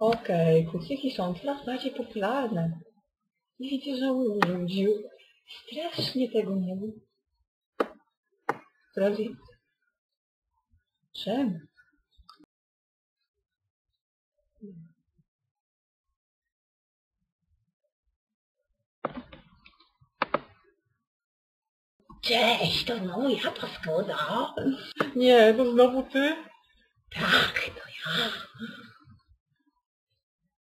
Okej, kucyki są coraz bardziej popularne. I widzę, że ludzi strasznie tego nie. Coraz więcej. Czemu? Cześć, to znowu ja, paskudo. Nie, to znowu ty? Tak, to ja.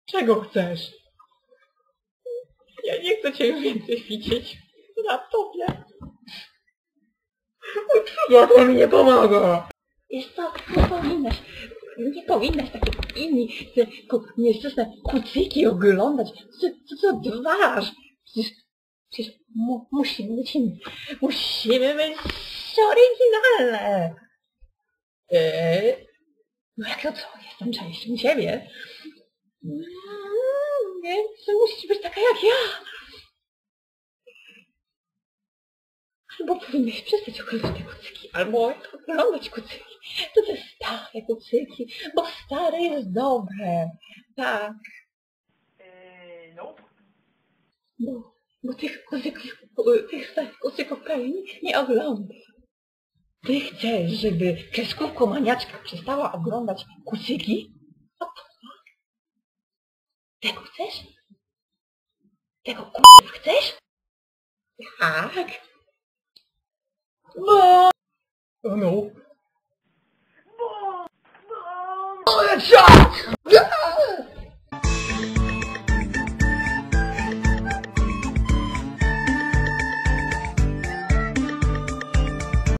Czego chcesz? Ja nie chcę cię już więcej widzieć w laptopie. Ja to mi nie pomaga. Wiesz co, nie powinnaś, nie powinnaś takich inni, te nieszczęsne kucyki oglądać. Co, co, co dważ? Przecież, przecież mu, musimy być inni. Musimy być oryginalne. Eee, No jak to co? Jestem częścią ciebie. Mm, Więc musisz być taka jak ja. Albo powinnaś przestać oglądać te kucyki, albo oglądać kucyki. To te stare kucyki, bo stare jest dobre. Tak. eee, nope. Bo, bo tych kucyków, tych starych kucyków nikt nie ogląda. Ty chcesz, żeby kreskówko maniaczka przestała oglądać kucyki? A to tak. Tego chcesz? Tego k***a chcesz? Tak. No. Oh no. Bo, bo, bo,